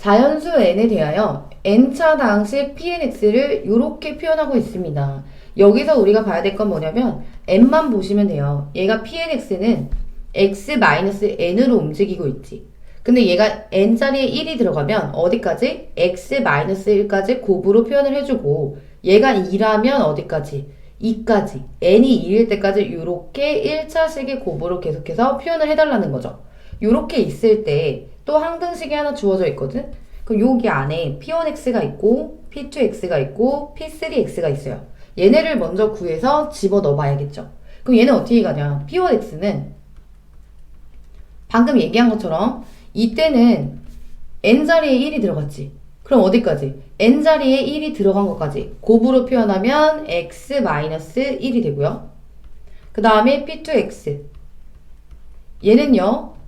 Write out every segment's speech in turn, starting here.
자연수 n에 대하여 n차 당시 pnx를 이렇게 표현하고 있습니다. 여기서 우리가 봐야 될 건 뭐냐면 n만 보시면 돼요. 얘가 pnx는 x-n으로 움직이고 있지. 근데 얘가 n자리에 1이 들어가면 어디까지? x-1까지 곱으로 표현을 해주고 얘가 2라면 어디까지? 2까지. n이 2일 때까지 이렇게 1차식의 곱으로 계속해서 표현을 해달라는 거죠. 이렇게 있을 때 또 항등식이 하나 주어져 있거든? 그럼 여기 안에 p1x가 있고 p2x가 있고 p3x가 있어요. 얘네를 먼저 구해서 집어넣어 봐야겠죠. 그럼 얘는 어떻게 가냐? p1x는 방금 얘기한 것처럼 이때는 n자리에 1이 들어갔지. 그럼 어디까지? n자리에 1이 들어간 것까지 곱으로 표현하면 x-1이 되고요. 그 다음에 p2x 얘는요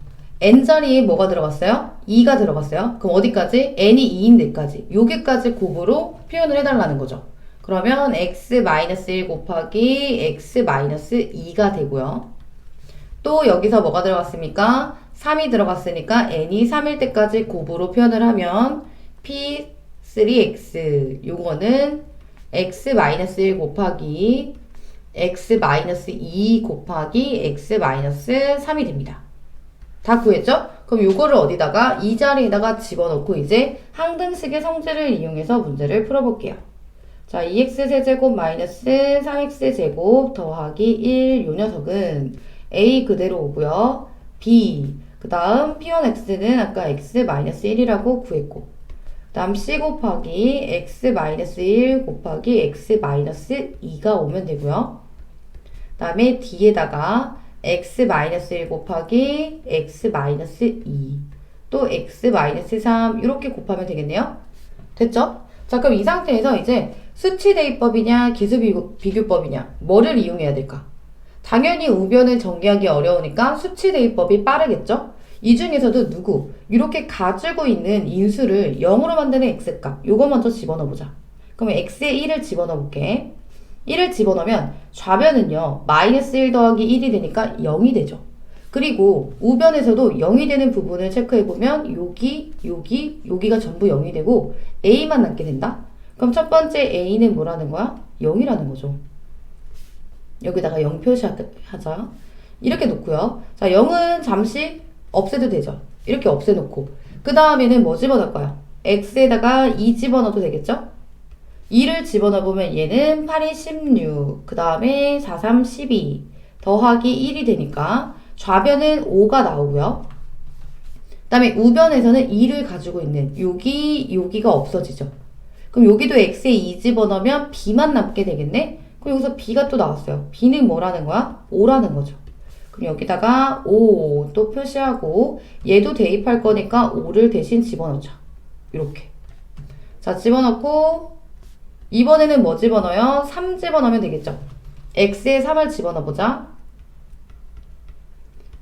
n자리에 뭐가 들어갔어요? 2가 들어갔어요. 그럼 어디까지? n이 2인 데까지 여기까지 곱으로 표현을 해달라는 거죠. 그러면 x-1 곱하기 x-2가 되고요. 또 여기서 뭐가 들어갔습니까? 3이 들어갔으니까 n이 3일 때까지 곱으로 표현을 하면 p3x 요거는 x-1 곱하기 x-2 곱하기 x-3이 됩니다. 다 구했죠? 그럼 요거를 어디다가 이 자리에다가 집어넣고 이제 항등식의 성질을 이용해서 문제를 풀어볼게요. 자, 2x 세제곱 마이너스 3x 제곱 더하기 1 요 녀석은 a 그대로 오고요. b 그 다음 p1x는 아까 x 마이너스 1이라고 구했고 그 다음 c 곱하기 x 마이너스 1 곱하기 x 마이너스 2가 오면 되고요. 그 다음에 d에다가 x-1 곱하기 x-2 또 x-3 이렇게 곱하면 되겠네요. 됐죠? 자 그럼 이 상태에서 이제 수치 대입법이냐 기수 비교- 비교법이냐 뭐를 이용해야 될까? 당연히 우변을 정리하기 어려우니까 수치 대입법이 빠르겠죠? 이 중에서도 누구 이렇게 가지고 있는 인수를 0으로 만드는 x값 요거 먼저 집어넣어보자. 그러면 x에 1을 집어넣어볼게. 1을 집어넣으면 좌변은요 마이너스 1 더하기 1이 되니까 0이 되죠. 그리고 우변에서도 0이 되는 부분을 체크해보면 여기, 여기, 여기가 전부 0이 되고 a만 남게 된다? 그럼 첫 번째 a는 뭐라는 거야? 0이라는 거죠. 여기다가 0 표시하자. 이렇게 놓고요. 자, 0은 잠시 없애도 되죠. 이렇게 없애놓고. 그 다음에는 뭐 집어넣을까요? x에다가 2 집어넣어도 되겠죠? 2를 집어넣으면 얘는 8이 16, 그 다음에 4, 3, 12 더하기 1이 되니까 좌변은 5가 나오고요. 그 다음에 우변에서는 2를 가지고 있는 여기, 여기가 없어지죠. 그럼 여기도 x에 2 집어넣으면 b만 남게 되겠네? 그럼 여기서 b가 또 나왔어요. b는 뭐라는 거야? 5라는 거죠. 그럼 여기다가 5 또 표시하고 얘도 대입할 거니까 5를 대신 집어넣자. 이렇게. 자, 집어넣고 이번에는 뭐 집어넣어요? 3 집어넣으면 되겠죠. x에 3을 집어넣어보자.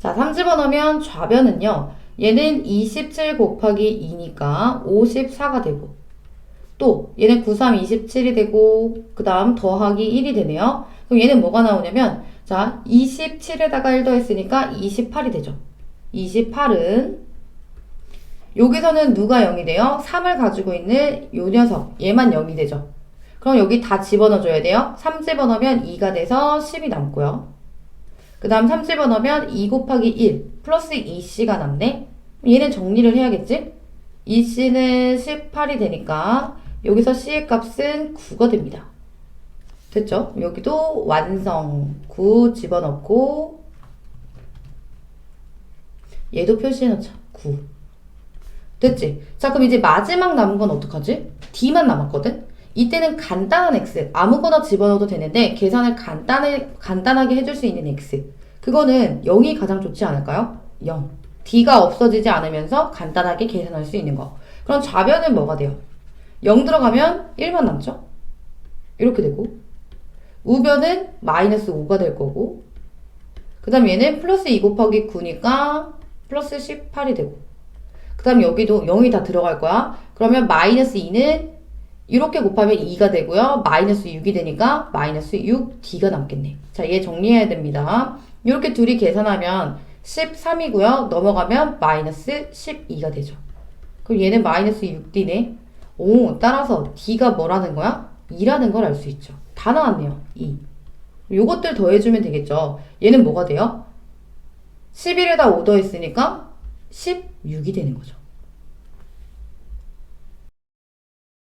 자, 3 집어넣으면 좌변은요. 얘는 27 곱하기 2니까 54가 되고 또 얘는 93, 27이 되고 그 다음 더하기 1이 되네요. 그럼 얘는 뭐가 나오냐면 자 27에다가 1 더했으니까 28이 되죠. 28은 여기서는 누가 0이 돼요? 3을 가지고 있는 요 녀석 얘만 0이 되죠. 그럼 여기 다 집어넣어줘야 돼요. 3 집어넣으면 2가 돼서 10이 남고요. 그 다음 3 집어넣으면 2 곱하기 1 플러스 2c가 남네. 얘는 정리를 해야겠지? 2c는 18이 되니까 여기서 c의 값은 9가 됩니다. 됐죠? 여기도 완성 9 집어넣고 얘도 표시해놓자 9 됐지? 자 그럼 이제 마지막 남은 건 어떡하지? D만 남았거든? 이때는 간단한 x 아무거나 집어넣어도 되는데 계산을 간단해, 간단하게 해줄 수 있는 x. 그거는 0이 가장 좋지 않을까요? 0 D가 없어지지 않으면서 간단하게 계산할 수 있는 거. 그럼 좌변은 뭐가 돼요? 0 들어가면 1만 남죠? 이렇게 되고. 우변은 마이너스 5가 될 거고. 그 다음 얘는 플러스 2 곱하기 9니까 플러스 18이 되고. 그 다음 여기도 0이 다 들어갈 거야. 그러면 마이너스 2는 이렇게 곱하면 2가 되고요 마이너스 6이 되니까 마이너스 6D가 남겠네 자 얘 정리해야 됩니다 이렇게 둘이 계산하면 13이고요 넘어가면 마이너스 12가 되죠 그럼 얘는 마이너스 6D네. 오, 따라서 D가 뭐라는 거야? 2라는 걸 알 수 있죠. 다 나왔네요. 2. 요것들 더해주면 되겠죠. 얘는 뭐가 돼요? 11에다 5 더했으니까 16이 되는 거죠.